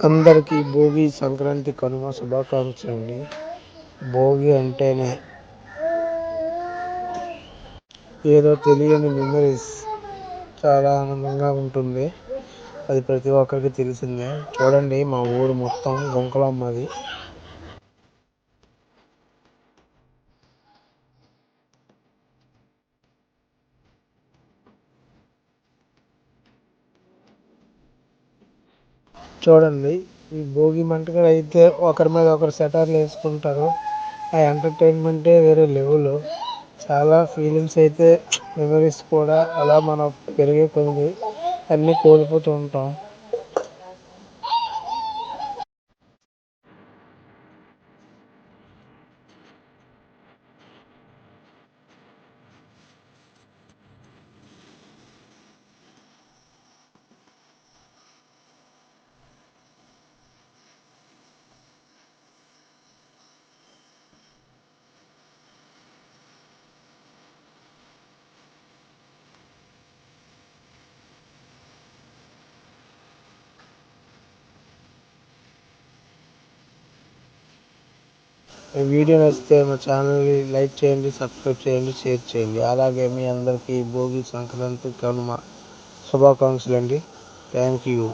అందరికీ భోగి సంక్రాంతి కనుమ శుభాకాంక్షలు అండి భోగి అంటేనే ఏదో తెలియని మెమరీస్ చాలా ఆనందంగా ఉంటుంది. అది ప్రతి ఒక్కరికి తెలిసిందే. చూడండి మా ఊరు మొత్తం గుంకలమ్మది చూడండి ఈ భోగి మంటలు అయితే ఒకరి మీద ఒకరు సెటర్లు వేసుకుంటారు. ఆ ఎంటర్టైన్మెంటే వేరే లెవెల్ చాలా ఫీలింగ్స్ అయితే మెమరీస్ కూడా అలా మనం పెరిగే కొద్ది అన్నీ కోల్పోతూ ఉంటాం. వీడియో నచ్చితే మా ఛానల్ని లైక్ చేయండి సబ్స్క్రైబ్ చేయండి షేర్ చేయండి. అలాగే మీ అందరికీ భోగి సంక్రాంతి కనుమ శుభాకాంక్షలు అండి థ్యాంక్ యూ.